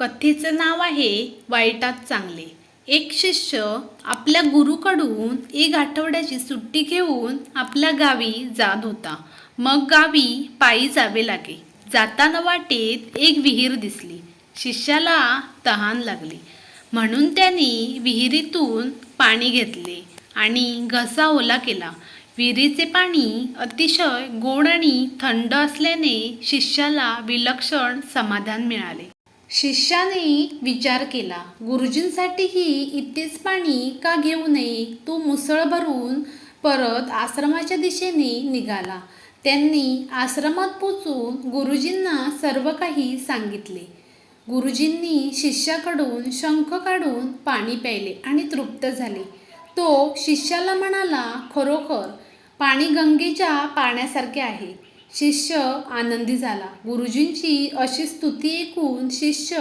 कथेचं नाव आहे वाईटात चांगले. एक शिष्य आपल्या गुरुकडून एक आठवड्याची सुट्टी घेऊन आपल्या गावी जात होता. मग गावी पायी जावे लागे. जाताना वाटेत एक विहीर दिसली. शिष्याला तहान लागली. म्हणून त्यांनी विहिरीतून पाणी घेतले आणि घसा ओला केला. विहिरीचे पाणी अतिशय गोड आणि थंड असल्याने शिष्याला विलक्षण समाधान मिळाले. शिष्याने विचार केला गुरुजींसाठीही इतकेच पाणी का घेऊ नये तो मुसळ भरून परत आश्रमाच्या दिशेने निघाला. त्यांनी आश्रमात पोचून गुरुजींना सर्व काही सांगितले. गुरुजींनी शिष्याकडून शंख काढून पाणी प्यायले आणि तृप्त झाले. तो शिष्याला म्हणाला खरोखर पाणी गंगेच्या पाण्यासारखे आहे. शिष्य आनंदी झाला. गुरुजींची अशी स्तुती ऐकून शिष्य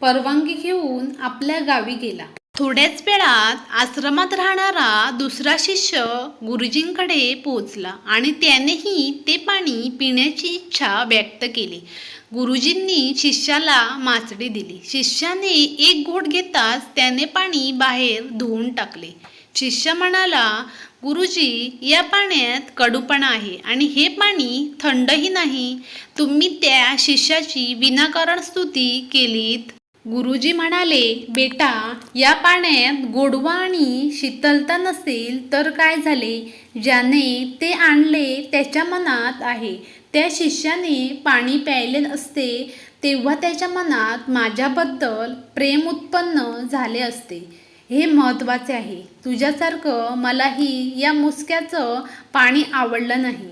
परवानगी घेऊन आपल्या गावी गेला. थोड्याच वेळात आश्रमात राहणारा दुसरा शिष्य गुरुजींकडे पोचला आणि त्यानेही ते पाणी पिण्याची इच्छा व्यक्त केली. गुरुजींनी शिष्याला माचडी दिली. शिष्याने एक घोट घेताच त्याने पाणी बाहेर धुवून टाकले. शिष्य म्हणाला गुरुजी या पाण्यात कडूपणा आहे आणि हे पाणी थंडही नाही. तुम्ही त्या शिष्याची विनाकारण स्तुती केलीत. गुरुजी म्हणाले बेटा या पाण्यात गोडवा आणि शीतलता नसेल तर काय झाले? ज्याने ते आणले त्याच्या मनात आहे. त्या शिष्याने पाणी प्यायले असते तेव्हा त्याच्या मनात माझ्याबद्दल प्रेम उत्पन्न झाले असते. हे महत्त्वाचे आहे. तुझ्यासारखं मलाही या मुसक्याचं पाणी आवडलं नाही.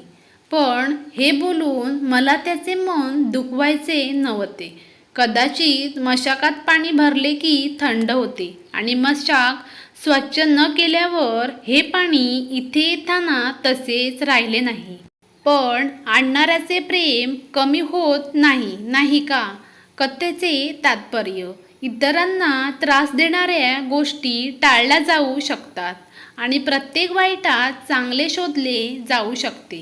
पण हे बोलून मला त्याचे मन दुखवायचे नव्हते. कदाचित मशाकात पाणी भरले की थंड होते आणि मशाक स्वच्छ न केल्यावर हे पाणी इथे येताना तसेच राहिले नाही. पण आणणाऱ्याचे प्रेम कमी होत नाही नाही का? कथेचे तात्पर्य. इतरांना त्रास देणाऱ्या गोष्टी टाळल्या जाऊ शकतात आणि प्रत्येक वाईटात चांगले शोधले जाऊ शकते.